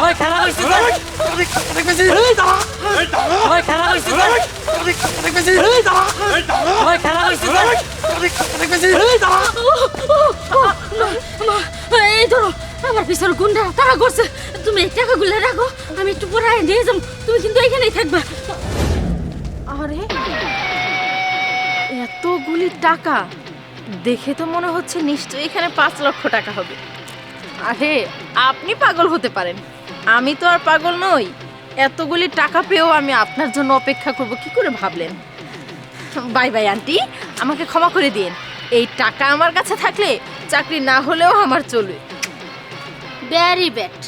ওই খেলা তো। ওই খেলা হইছে তো। খেলা এই ধরো আমার পিছনে গুন্ডা তারা করছে তুমি এই টাকাগুলো রাখো আমি একটু পরে আয় নিয়ে যাব তুমি কিন্তু এখানেই থাকবা আরে এতগুলি টাকা দেখে তো মনে হচ্ছে নিশ্চয়ই এখানে পাঁচ লক্ষ টাকা হবে আরে আপনি পাগল হতে পারেন। আমি তো আর পাগল নই। এতগুলি টাকা পেয়েও আমি আপনার জন্য অপেক্ষা করব। কি করে ভাবলেন? Bye bye aunty. আমাকে ক্ষমা করে দিন। এই টাকা আমার কাছে থাকলে চাকরি না হলেও আমার চলবে। ভ্যারি ব্যাড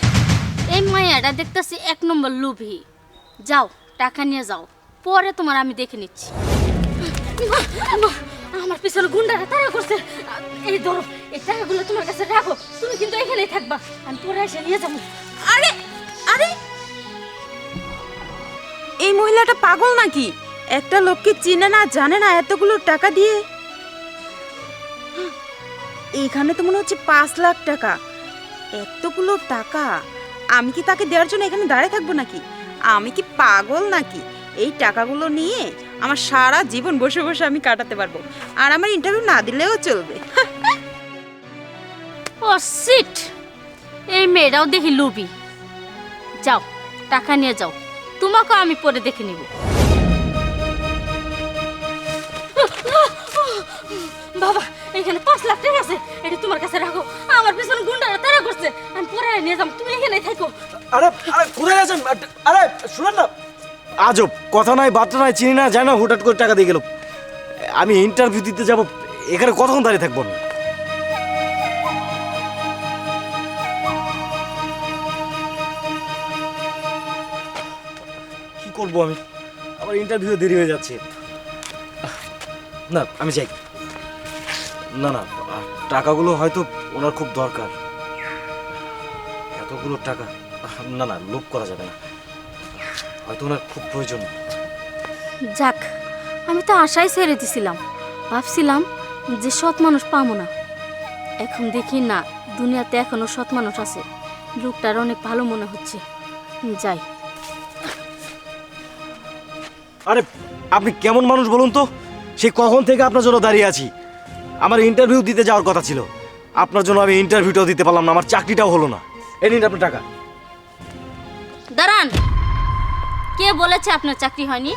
এই মায়াটা দেখতেছি এক নম্বর লোভী। যাও টাকা নিয়ে যাও। পরে তোমার আমি দেখে নিচ্ছি। আমার পিছনে গুন্ডারা তারা করছে। এই ধরো টাকাগুলো তোমার কাছে রাখো। তুমি কিন্তু এখানেই থাকবা। আমি পরে এসে নিয়ে যাব। আরে আরে! এই মহিলাটা পাগল নাকি? একটা লোককে চিনে না, জানে না এতগুলো টাকা দিয়ে। এখানে তো মনে হচ্ছে পাঁচ লাখ টাকা। এতগুলো টাকা, আমি কি তাকে দেওয়ার জন্য এখানে দাঁড়িয়ে থাকব নাকি? আমি কি পাগল নাকি? এই টাকাগুলো নিয়ে আমার সারা জীবন বসে বসে আমি কাটাতে পারব। আর আমার ইন্টারভিউ না দিলেও চলবে। ও সিট এই মেয়েরাও দেখি লুবি। যাও, টাকা নিয়ে যাও। তোমাকেও আমি পরে দেখে নিব। বাবা, এখানে পাঁচ লাখ টাকা আছে। এটা তোমার কাছে রাখো। আমার পিছনে গুন্ডারা তারা করছে। আমি পরে নিয়ে যাব। তুমি এখানে থাকো। আরে আরে, কোথায় আছেন আরে, শুনেন না। আজব, কথা নাই, বার্তা নাই, চিনি না, জানি না, হুটহাট করে টাকা দিয়ে গেল। আমি ইন্টারভিউ দিতে যাব। এখানে কতক্ষণ দাঁড়িয়ে থাকব? আমি করব আমি? আমার ইন্টারভিউ দেরি হয়ে যাচ্ছে। না, আমি যাই। না না টাকাগুলো হয়তো ওনার খুব দরকার। এতগুলো টাকা না না, লোভ করা যাবে না। হয়তো ওনার খুব প্রয়োজন। যাক, আমি তো আশাই ছেড়ে দিছিলাম। ভাবছিলাম যে সৎ মানুষ পাবো না। এখন দেখি না, দুনিয়াতে এখনও সৎ মানুষ আছে। লোকটার অনেক ভালো মনে হচ্ছে। যাই। আরে আপনি কেমন মানুষ বলুন তো? সে কখন থেকে আপনার জন্য দাঁড়িয়ে আছি? আমার ইন্টারভিউ দিতে যাওয়ার কথা ছিল। আপনার জন্য আমি ইন্টারভিউটাও দিতে পারলাম না আমার চাকরিটাও হলো না। এই নিন আপনার টাকা। দাঁড়ান। কে বলেছে আপনার চাকরি হয়নি?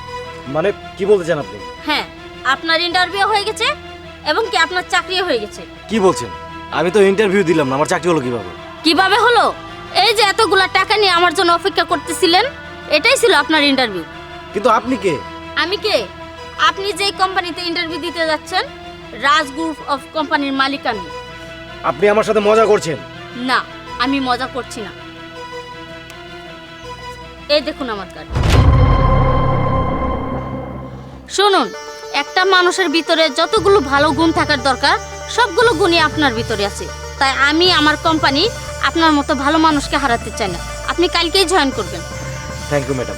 মানে কি বলতে চান আপনি? হ্যাঁ আপনার ইন্টারভিউ হয়ে গেছে এবং কি আপনার চাকরিও হয়ে গেছে। কি বলছেন? আমি তো ইন্টারভিউ দিলাম না আমার চাকরি হলো কীভাবে? কীভাবে হলো? এই যে এতগুলা টাকা নিয়ে আমার জন্য অপেক্ষা করতেছিলেন এটাই ছিল আপনার ইন্টারভিউ কিন্তু আপনি কে? আমি কে? আপনি যে কোম্পানিতে ইন্টারভিউ দিতে যাচ্ছেন রাজ গ্রুপ অফ কোম্পানির মালিক আমি। আপনি আমার সাথে মজা করছেন। না আমি মজা করছি না। এই দেখুন আমার কার্ড শুনুন একটা মানুষের ভিতরে যতগুলো ভালো গুণ থাকার দরকার সবগুলো গুণই আপনার ভিতরে আছে। তাই আমি আমার কোম্পানি আপনার মতো ভালো মানুষকে হারাতে চাই না। আপনি কালকেই জয়েন করবেন। Thank you madam